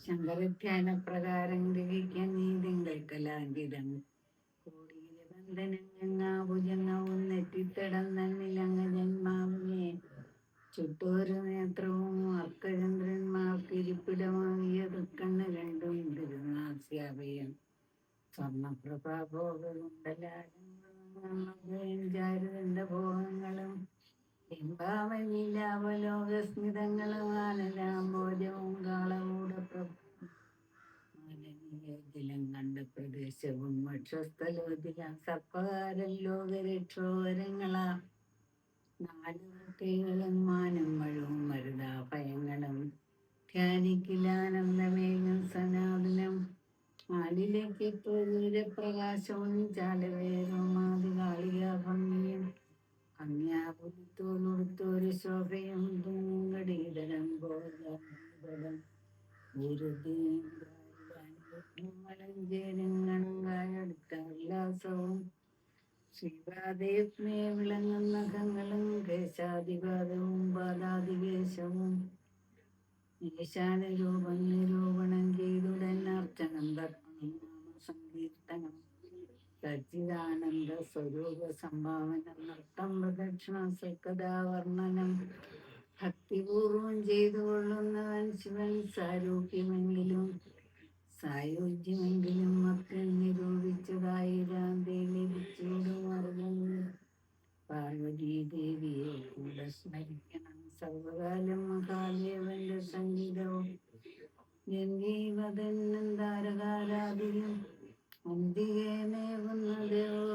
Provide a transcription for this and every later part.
ശങ്കരധ്യാന പ്രകാരം ഗ്രഹിക്കാൻ നീ തിങ്കൾക്കലാങ്കിതം കോടിയിലെ ബന്ധനങ്ങാഭുജങ്ങവും നിലങ്ങ തന്നിലങ്ങ ജന്മാവിനെ ചുട്ടോരു നേത്രവും അർക്കചന്ദ്രന്മാർക്ക് ഇരിപ്പിടമാകിയ തൃക്കണ്ണ് രണ്ടും തിരുനാസ്യാഭയം സ്വർണപ്രഭാഭോഗമുണ്ടലാചാരുതന്റെ ഭോഗങ്ങളും ബിംബാവലിലാവലോകസ്മിതങ്ങളും ആനലാംബോജവും കാളകൂടപ്രഭുലം കണ്ട പ്രദേശവും വക്ഷസ്ഥലോതിലും സർപ്പകാരം ലോകരക്ഷോവരങ്ങളാ നാല് കൈകളും മാനം മഴവും മരുതാഭയങ്ങളും ധ്യാനിക്കിലാനന്ദമേകം സനാതനം. ആലിലേക്ക് പ്രകാശവും ചാലവേറുമാതി കാളിക ഭംഗിയും. ഭംഗ്യാപുരത്തോടുത്തൊരു ശോഭയും തൂങ്ങടീതരം ഉല്ലാസവും ശ്രീപാദേത്മേ വിളങ്ങുന്ന കങ്ങളും കേശാധിപാദവും പാദാതികേശവും ഈശാന രൂപം നിരൂപണം ചെയ്തുടൻ അർച്ചനം തർപ്പണം സങ്കീർത്തനം സച്ചിദാനന്ദ സ്വരൂപ സംഭാവന നൃത്തം പ്രദക്ഷിണ സക്കഥാവർണനം ഭക്തിപൂർവം ചെയ്തുകൊള്ളുന്നവൻ ശിവൻ സാരൂപ്യമെങ്കിലും സായുജ്യമെങ്കിലും മക്കൾ നിരൂപിച്ചതായി രാന്തേവി ലഭിച്ചിടുമറിഞ്ഞു പാർവതീ ദേവിയെ കൂടെ സ്മരിക്കണം. സർവകാലം മഹാദേവന്റെ സംഗീതവും ഗംഗീവതന്നന്താരകാരാദിയും താരകാരാധികം മേവുന്ന ദേവോർണങ്ങളും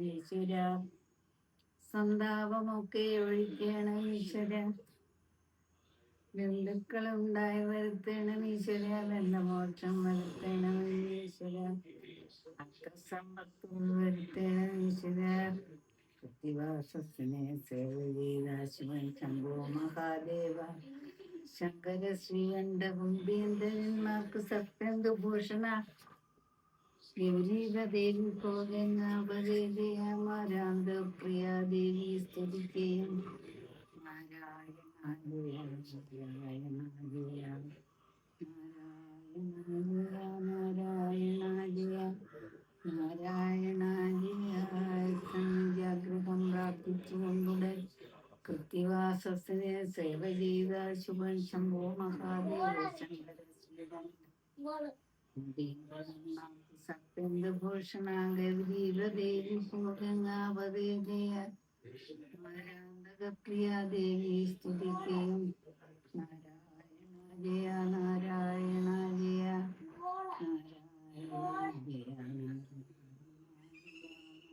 ഈശ്വര സന്താപമൊക്കെ ഒഴിക്കണം ഈശ്വര. ബന്ധുക്കളുണ്ടായി വരുത്തണം ഈശ്വര ബന്ധമോക്ഷം വരുത്തണം ഈശ്വര. അക്രസമ്പത്ത് വരുത്തണം ഈശ്വര. കൃത്തിവാസത്തിനെ സേവ ചെയ്ത ശിവൻ ശംഭോ മഹാദേവ. ശങ്കര ശ്രീകണ്ഠ കുംഭീന്ദ്രന്മാർക്ക് സത്യന്ത ഭൂഷണ. ദേവി ഭോഗനാപദേയാമാരാന്ത പ്രിയ ദേവി സ്തുതിക്കുകയും. ജാഗ്രതം ശക്തിവാസത്തിനെ സേവ നാരായണ ജയ നാരായണ